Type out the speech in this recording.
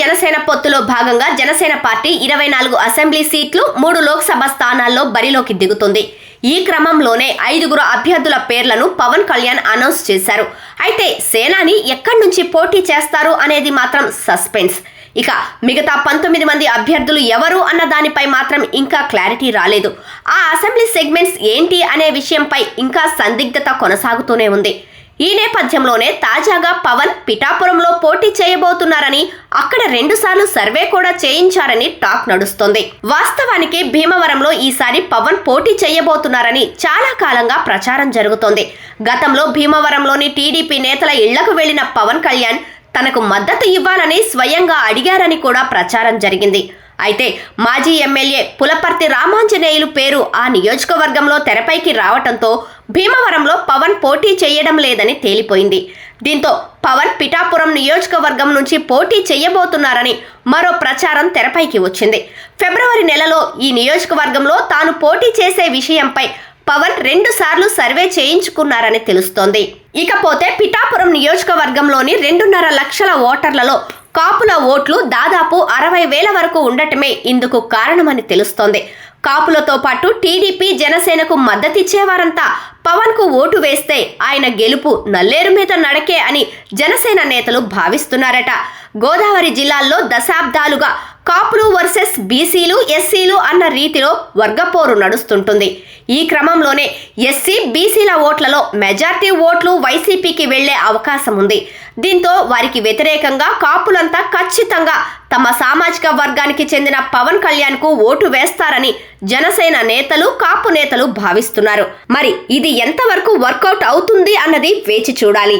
జనసేన పొత్తులో భాగంగా జనసేన పార్టీ ఇరవై నాలుగు అసెంబ్లీ సీట్లు మూడు లోక్సభ స్థానాల్లో బరిలోకి దిగుతుంది. ఈ క్రమంలోనే ఐదుగురు అభ్యర్థుల పేర్లను పవన్ కళ్యాణ్ అనౌన్స్ చేశారు. అయితే సేనాని ఎక్కడి నుంచి పోటీ చేస్తారు అనేది మాత్రం సస్పెన్స్. ఇక మిగతా పంతొమ్మిది మంది అభ్యర్థులు ఎవరు అన్న దానిపై మాత్రం ఇంకా క్లారిటీ రాలేదు. ఆ అసెంబ్లీ సెగ్మెంట్స్ ఏంటి అనే విషయంపై ఇంకా సందిగ్ధత కొనసాగుతూనే ఉంది. ఈ నేపథ్యంలోనే తాజాగా పవన్ పిఠాపురంలో పోటీ చేయబోతున్నారని అక్కడ రెండుసార్లు సర్వే కూడా చేయించారని టాక్ నడుస్తోంది. వాస్తవానికి భీమవరంలో ఈసారి పవన్ పోటీ చేయబోతున్నారని చాలా కాలంగా ప్రచారం జరుగుతోంది. గతంలో భీమవరంలోని టీడీపీ నేతల ఇళ్ళకు వెళ్ళిన పవన్ కళ్యాణ్ తనకు మద్దతు ఇవ్వాలని స్వయంగా అడిగారని కూడా ప్రచారం జరిగింది. అయితే మాజీ ఎమ్మెల్యే పులపర్తి రామాంజనేయులు పేరు ఆ నియోజకవర్గంలో తెరపైకి రావటంతో భీమవరంలో పవన్ పోటీ చేయడం లేదని తేలిపోయింది. దీంతో పవన్ పిఠాపురం నియోజకవర్గం నుంచి పోటీ చేయబోతున్నారని మరో ప్రచారం తెరపైకి వచ్చింది. ఫిబ్రవరి నెలలో ఈ నియోజకవర్గంలో తాను పోటీ చేసే విషయంపై పవన్ రెండు సార్లు సర్వే చేయించుకున్నారని తెలుస్తోంది. ఇకపోతే పిఠాపురం నియోజకవర్గంలోని రెండున్నర లక్షల ఓటర్లలో కాపుల ఓట్లు దాదాపు అరవై వేల వరకు ఉండటమే ఇందుకు కారణమని తెలుస్తోంది. కాపులతో పాటు టీడీపీ జనసేనకు మద్దతిచ్చేవారంతా పవన్కు ఓటు వేస్తే ఆయన గెలుపు నల్లేరు మీద నడకే అని జనసేన నేతలు భావిస్తున్నారట. గోదావరి జిల్లాల్లో దశాబ్దాలుగా కాపులు వర్సెస్ బీసీలు ఎస్సీలు అన్న రీతిలో వర్గపోరు నడుస్తుంటుంది. ఈ క్రమంలోనే ఎస్సీ బీసీల ఓట్లలో మెజార్టీ ఓట్లు వైసీపీకి వెళ్ళే అవకాశం ఉంది. దీంతో వారికి వ్యతిరేకంగా కాపులంతా ఖచ్చితంగా తమ సామాజిక వర్గానికి చెందిన పవన్ కళ్యాణ్కు ఓటు వేస్తారని జనసేన నేతలు కాపు నేతలు భావిస్తున్నారు. మరి ఇది ఎంతవరకు వర్కౌట్ అవుతుంది అన్నది వేచి చూడాలి.